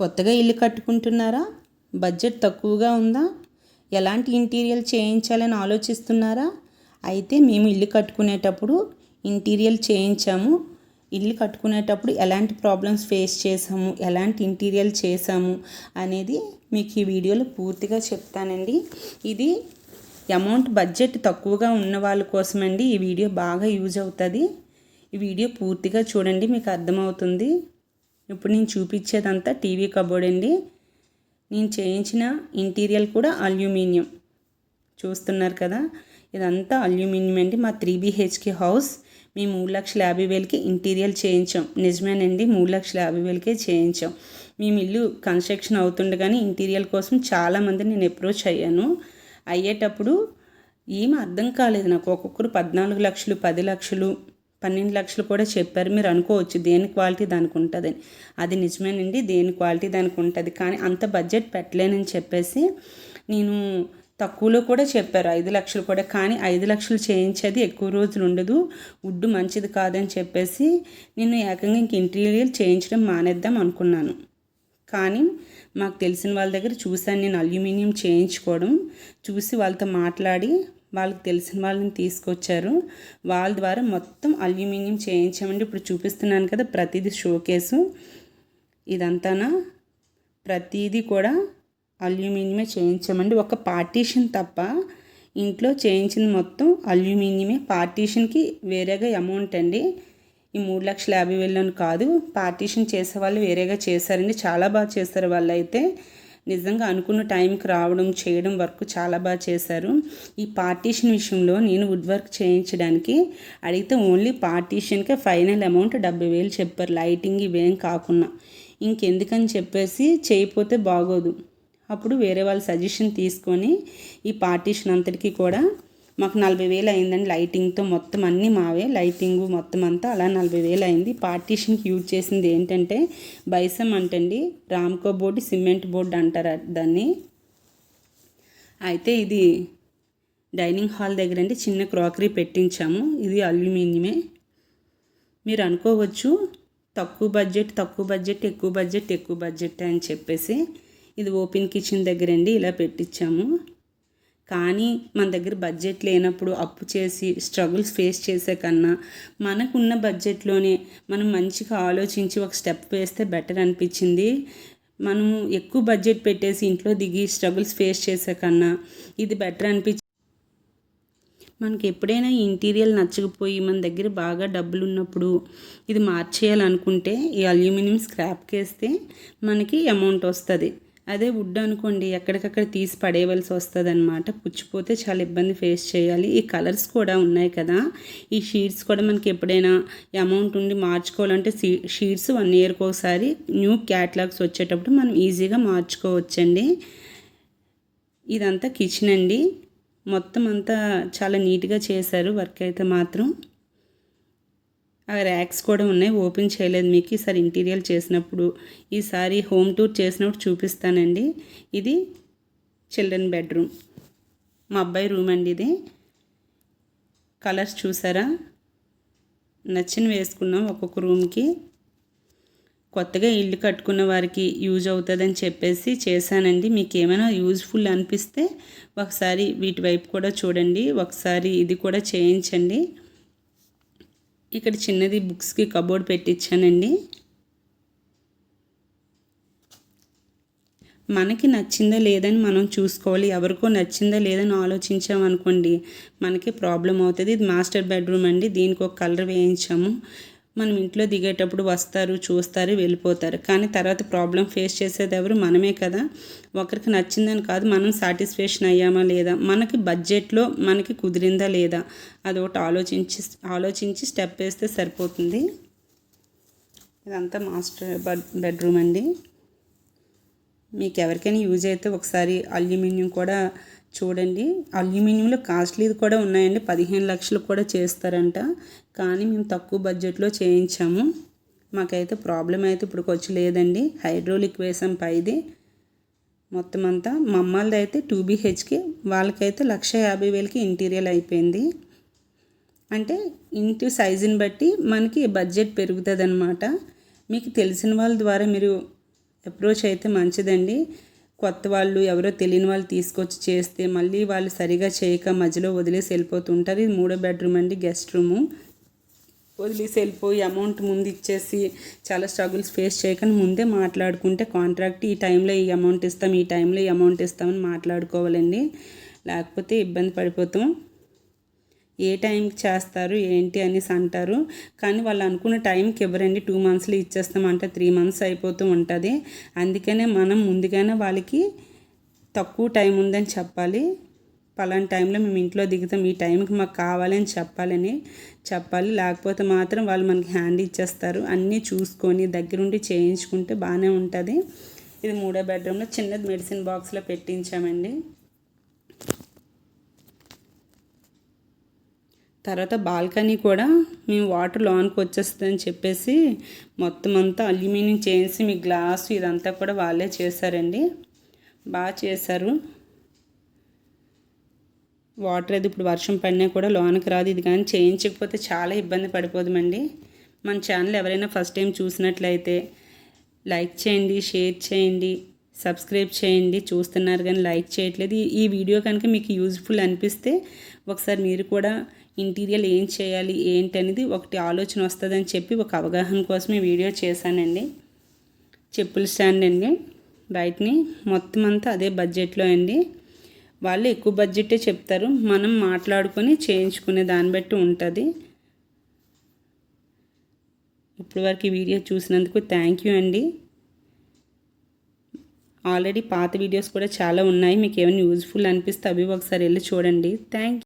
కొత్తగా ఇల్లు కట్టుకుంటున్నారా? బడ్జెట్ తక్కువగా ఉందా? ఎలాంటి ఇంటీరియల్ చేయించాలని ఆలోచిస్తున్నారా? అయితే మేము ఇల్లు కట్టుకునేటప్పుడు ఇంటీరియల్ చేయించాము. ఇల్లు కట్టుకునేటప్పుడు ఎలాంటి ప్రాబ్లమ్స్ ఫేస్ చేసాము ఎలాంటి ఇంటీరియల్ చేసాము అనేది మీకు ఈ వీడియోలో పూర్తిగా చెప్తానండి. ఇది అమౌంట్ బడ్జెట్ తక్కువగా ఉన్న వాళ్ళ కోసమండి ఈ వీడియో బాగా యూజ్ అవుతుంది. ఈ వీడియో పూర్తిగా చూడండి మీకు అర్థమవుతుంది. ఇప్పుడు నేను చూపించేదంతా టీవీ కబోర్డ్ అండి. నేను చేయించిన ఇంటీరియల్ కూడా అల్యూమినియం. చూస్తున్నారు కదా? ఇదంతా అల్యూమినియం అండి. మా త్రీ బీహెచ్కే హౌస్. మేము మూడు లక్షల యాభై వేలకి ఇంటీరియల్ చేయించాం. నిజమేనండి మూడు లక్షల యాభై వేలకే చేయించాం. మేము ఇల్లు కన్స్ట్రక్షన్ అవుతుండగానే ఇంటీరియల్ కోసం చాలామంది నేను అప్రోచ్ అయ్యాను. అయ్యేటప్పుడు ఏం అర్థం కాలేదు నాకు. ఒక్కొక్కరు పద్నాలుగు లక్షలు పది లక్షలు పన్నెండు లక్షలు కూడా చెప్పారు. మీరు అనుకోవచ్చు దేని క్వాలిటీ దానికి ఉంటుందని. అది నిజమేనండి దేని క్వాలిటీ దానికి ఉంటుంది. కానీ అంత బడ్జెట్ పెట్టలేనని చెప్పేసి నేను తక్కువలో కూడా చెప్పారు. ఐదు లక్షలు కూడా. కానీ ఐదు లక్షలు చేయించేది ఎక్కువ రోజులు ఉండదు. వుడ్ మంచిది కాదని చెప్పేసి నేను ఏకంగా ఇంక ఇంటీరియర్ చేయించడం మానేద్దాం అనుకున్నాను. కానీ మాకు తెలిసిన వాళ్ళ దగ్గర చూశాను నేను అల్యూమినియం చేయించుకోవడం. చూసి వాళ్ళతో మాట్లాడి వాళ్ళకి తెలిసిన వాళ్ళని తీసుకొచ్చారు. వాళ్ళ ద్వారా మొత్తం అల్యూమినియం చేయించామండి. ఇప్పుడు చూపిస్తున్నాను కదా ప్రతిదీ షోకేసు. ఇదంతానా? ప్రతిదీ కూడా అల్యూమినియమే చేయించామండి. ఒక పార్టీషన్ తప్ప ఇంట్లో చేయించింది మొత్తం అల్యూమినియమే. పార్టీషన్కి వేరేగా అమౌంట్ అండి. ఈ మూడు లక్షల యాభై వేలని కాదు పార్టీషన్ చేసే వాళ్ళు వేరేగా చేశారండి. చాలా బాగా చేస్తారు వాళ్ళు అయితే నిజంగా అనుకున్న టైంకి రావడం చేయడం వర్క్ చాలా బాగా చేశారు. ఈ పార్టీషన్ విషయంలో నేను వుడ్ వర్క్ చేయించడానికి అడిగితే ఓన్లీ పార్టీషన్కే ఫైనల్ అమౌంట్ డెబ్బై వేలు చెప్పారు. లైటింగ్ ఇవేం కాకుండా. ఇంకెందుకని చెప్పేసి చేయకపోతే బాగోదు. అప్పుడు వేరే వాళ్ళ సజెషన్ తీసుకొని ఈ పార్టీషన్ అంతటికీ కూడా మాకు నలభై వేలు అయిందండి లైటింగ్తో మొత్తం అన్నీ మావే. లైటింగ్ మొత్తం అంతా అలా నలభై వేలు అయింది. పార్టీషన్కి యూజ్ చేసింది ఏంటంటే బైసం అంటండి రామ్కో బోర్డు సిమెంట్ బోర్డు అంటారు దాన్ని? అయితే ఇది డైనింగ్ హాల్ దగ్గర అండి చిన్న క్రాకరీ పెట్టించాము. ఇది అల్యూమినియమే. మీరు అనుకోవచ్చు తక్కువ బడ్జెట్ తక్కువ బడ్జెట్ ఎక్కువ బడ్జెట్ ఎక్కువ బడ్జెట్ అని చెప్పేసి ఇది ఓపెన్ కిచెన్ దగ్గర అండి ఇలా పెట్టించాము. కానీ మన దగ్గర బడ్జెట్ లేనప్పుడు అప్పు చేసి స్ట్రగుల్స్ ఫేస్ చేసే కన్నా మనకున్న బడ్జెట్లోనే మనం మంచిగా ఆలోచించి ఒక స్టెప్ వేస్తే బెటర్ అనిపించింది. మనం ఎక్కువ బడ్జెట్ పెట్టేసి ఇంట్లో దిగి స్ట్రగుల్స్ ఫేస్ చేసే కన్నా ఇది బెటర్ అనిపించి మనకి ఎప్పుడైనా ఇంటీరియల్ నచ్చకపోయి మన దగ్గర బాగా డబ్బులు ఉన్నప్పుడు ఇది మార్చేయాలనుకుంటే ఈ అల్యూమినియం స్క్రాప్కి వేస్తే మనకి అమౌంట్ వస్తుంది. అదే వుడ్ అనుకోండి ఎక్కడికక్కడ తీసి పడేయవలసి వస్తుంది అనమాట పుచ్చిపోతే చాలా ఇబ్బంది ఫేస్ చేయాలి. ఈ కలర్స్ కూడా ఉన్నాయి కదా. ఈ షీట్స్ కూడా మనకి ఎప్పుడైనా అమౌంట్ ఉండి మార్చుకోవాలంటే షీట్స్ వన్ ఇయర్కి ఒకసారి న్యూ క్యాట్లాగ్స్ వచ్చేటప్పుడు మనం ఈజీగా మార్చుకోవచ్చండి. ఇదంతా కిచెన్ అండి. మొత్తం అంతా చాలా నీట్గా చేశారు. వర్క్ అయితే మాత్రం. ఆ ర్యాక్స్ కూడా ఉన్నాయి. ఓపెన్ చేయలేదు మీకు. ఈసారి ఇంటీరియర్ చేసినప్పుడు ఈసారి హోమ్ టూర్ చేసినప్పుడు చూపిస్తానండి. ఇది చిల్డ్రన్ బెడ్రూమ్. మా అబ్బాయి రూమ్ అండి ఇది. కలర్స్ చూసారా? నచ్చిన వేసుకున్నాం ఒక్కొక్క రూమ్కి. కొత్తగా ఇల్లు కట్టుకున్న వారికి యూజ్ అవుతుందని చెప్పేసి చేశానండి. మీకు ఏమైనా యూజ్ఫుల్ అనిపిస్తే ఒకసారి వీటి వైపు కూడా చూడండి. ఒకసారి ఇది కూడా చేయించండి. ఇక్కడ చిన్నది బుక్స్కి కబోర్డ్ పెట్టించానండి మనకి నచ్చిందా లేదని మనం చూసుకోవాలి. ఎవరికో నచ్చిందా లేదని ఆలోచించామనుకోండి మనకి ప్రాబ్లం అవుతుంది. ఇది మాస్టర్ బెడ్రూమ్ అండి. దీనికి ఒక కలర్ వేయించాము. మనం ఇంట్లో దిగేటప్పుడు వస్తారు చూస్తారు వెళ్ళిపోతారు. కానీ తర్వాత ప్రాబ్లం ఫేస్ చేసేది ఎవరు మనమే కదా? ఒకరికి నచ్చిందని కాదు మనం సాటిస్ఫాక్షన్ అయ్యామా లేదా? మనకి బడ్జెట్లో మనకి కుదిరిందా లేదా? అది ఒకటి ఆలోచించి ఆలోచించి స్టెప్ వేస్తే సరిపోతుంది. ఇదంతా మాస్టర్ బెడ్రూమ్ అండి. మీకు ఎవరికైనా యూజ్ అయితే ఒకసారి అల్యూమినియం కూడా చూడండి. అల్యూమినియంలో కాస్ట్లీది కూడా ఉన్నాయండి. పదిహేను లక్షలు కూడా చేస్తారంట. కానీ మేము తక్కువ బడ్జెట్లో చేయించాము. మాకైతే ప్రాబ్లం అయితే ఇప్పుడు వచ్చి లేదండి. హైడ్రోలిక్ వేసాం పైది. మొత్తం అంతా మమ్మల్ది అయితే టూ బీహెచ్కి. వాళ్ళకైతే లక్ష యాభై వేలకి ఇంటీరియర్ అయిపోయింది. అంటే ఇంటి సైజుని బట్టి మనకి బడ్జెట్ పెరుగుతుంది అనమాట మీకు తెలిసిన వాళ్ళ ద్వారా మీరు అప్రోచ్ అయితే మంచిదండి. కొత్త వాళ్ళు ఎవరో తెలియని వాళ్ళు తీసుకొచ్చి చేస్తే మళ్ళీ వాళ్ళు సరిగా చేయక మధ్యలో వదిలేసి వెళ్ళిపోతుంటారు. ఇది మూడో బెడ్రూమ్ అండి గెస్ట్ రూము. వదిలేసి వెళ్ళిపోయి అమౌంట్ ముందు ఇచ్చేసి చాలా స్ట్రగుల్స్ ఫేస్ చేయకుండా ముందే మాట్లాడుకుంటే కాంట్రాక్ట్ ఈ టైంలో ఈ అమౌంట్ ఇస్తాం ఈ టైంలో ఈ అమౌంట్ ఇస్తామని మాట్లాడుకోవాలండి. లేకపోతే ఇబ్బంది పడిపోతాం. ఏ టైంకి చేస్తారు ఏంటి అనేసి అంటారు. కానీ వాళ్ళు అనుకున్న టైంకి ఇవ్వరండి టూ మంత్స్లో ఇచ్చేస్తామంటే త్రీ మంత్స్ అయిపోతూ ఉంటుంది. అందుకనే మనం ముందుగానే వాళ్ళకి తక్కువ టైం ఉందని చెప్పాలి. పలానా టైంలో మేము ఇంట్లో దిగుతాం ఈ టైంకి మాకు కావాలని చెప్పాలని చెప్పాలి. లేకపోతే మాత్రం వాళ్ళు మనకి హ్యాండ్ ఇచ్చేస్తారు. అన్నీ చూసుకొని దగ్గరుండి చేయించుకుంటే బాగానే ఉంటుంది. ఇది మూడో బెడ్రూమ్లో చిన్నది మెడిసిన్ బాక్స్లో పెట్టించామండి. తర్వాత బాల్కనీ కూడా మేము వాటర్ లోనికి వచ్చేస్తుందని చెప్పేసి మొత్తం అంతా అల్యూమినియం చేసి మీ గ్లాసు ఇదంతా కూడా వాళ్ళే చేశారండి. బాగా చేశారు. వాటర్ అది ఇప్పుడు వర్షం పడినా కూడా లోనకి రాదు. ఇది కానీ చేయించకపోతే చాలా ఇబ్బంది పడిపోదామండి. మన ఛానల్ ఎవరైనా ఫస్ట్ టైం చూసినట్లయితే లైక్ చేయండి షేర్ చేయండి సబ్స్క్రైబ్ చేయండి. చూస్తున్నారు కానీ లైక్ చేయట్లేదు. ఈ వీడియో కనుక మీకు యూజ్ఫుల్ అనిపిస్తే ఒకసారి మీరు కూడా ఇంటీరియల్ ఏం చేయాలి ఏంటి అనేది ఒకటి ఆలోచన వస్తుందని చెప్పి ఒక అవగాహన కోసం ఈ వీడియో చేశానండి. చెప్పుల స్టాండ్ అండి. బయటని మొత్తం అంతా అదే బడ్జెట్లో అండి. వాళ్ళు ఎక్కువ బడ్జెటే చెప్తారు. మనం మాట్లాడుకొని చేయించుకునే దాన్ని బట్టి ఉంటుంది. ఇప్పుడు వరకు ఈ వీడియో చూసినందుకు థ్యాంక్ యూ అండి. ఆల్రెడీ పాత వీడియోస్ కూడా చాలా ఉన్నాయి. మీకు ఏమైనా యూజ్ఫుల్ అనిపిస్తే అవి ఒకసారి వెళ్ళి చూడండి. థ్యాంక్